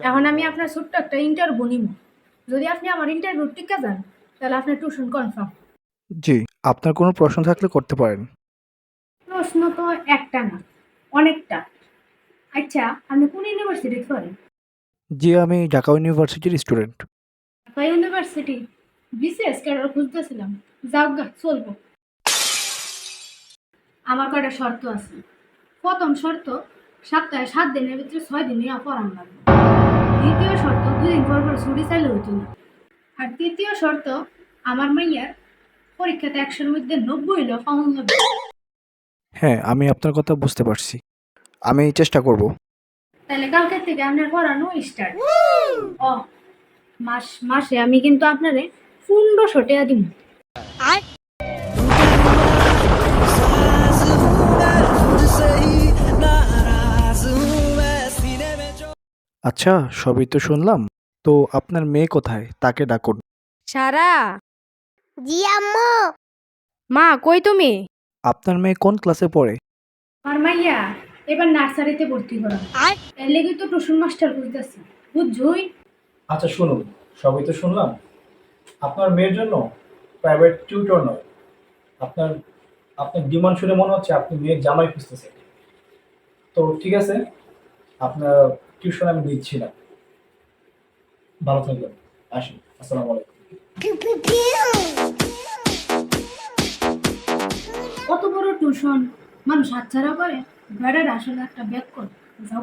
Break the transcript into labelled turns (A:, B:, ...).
A: এখন আমি আপনার ছোট্ট একটা ইন্টারভিউ নিব। যদি আপনি আমার ইন্টারভিউ টিকা যান তাহলে আপনার টিউশন কনফার্ম
B: জি আপনার কোনো প্রশ্ন থাকলে করতে পারেন।
A: প্রশ্ন তো একটা না অনেকটা। আচ্ছা আপনি কোন ইউনিভার্সিটি করেন
B: জি আমি ঢাকা ইউনিভার্সিটির student
A: Dhaka university BCS cadre খুঁজতেছিলাম? যাও গা চলবো। আমার কয়টা শর্ত আছে। প্রথম শর্ত সপ্তাহে সাত দিনের ভিতরে ছয় দিনে পড়ান লাগবে। দুদিন পর পর ছুটি চাইলে হইতো না। আর তৃতীয় শর্ত আমার মাইয়ার পরীক্ষাতে একশোর মধ্যে নব্বই হইলেও পাউন লাগবে
B: হ্যাঁ আমি আপনার কথা বুঝতে পারছি। আমি চেষ্টা করব।
A: তাহলে কালকে থেকে আপনার পড়ানো স্টার্ট ও মাস মাসে আমি কিন্তু আপনারে পনেরোশো টাকা দিব
B: আচ্ছা সবই তো শুনলাম। তো আপনার মেয়ে কোথায়? তাকে ডাকুন।
C: সারা।
D: জি আম্মু।
C: মা কই তুমি?
B: আপনার মেয়ে কোন ক্লাসে পড়ে?
A: আর মাইয়া এবার নার্সারিতে ভর্তি করা এর লেগে তো টুসুন মাস্টার খুঁজতেছি। বুঝছুই?
B: আচ্ছা শুনুন সবই তো শুনলাম। আপনার মেয়ের জন্য প্রাইভেট টিউটর নয়। আপনার আপনার ডিমান্ড শুনে মনে হচ্ছে আপনি মেয়ের জামাই খুঁজতেছেন। তো ঠিক আছে আপনার টিউশন আমি দিচ্ছি না। ভালো থাকবেন। আসি আসসালামু আলাইকুম।
A: কত বড় টিউশন মানুষ হাতছাড়া করে বেড়ার আসলে একটা ব্যাগ করে। যাও!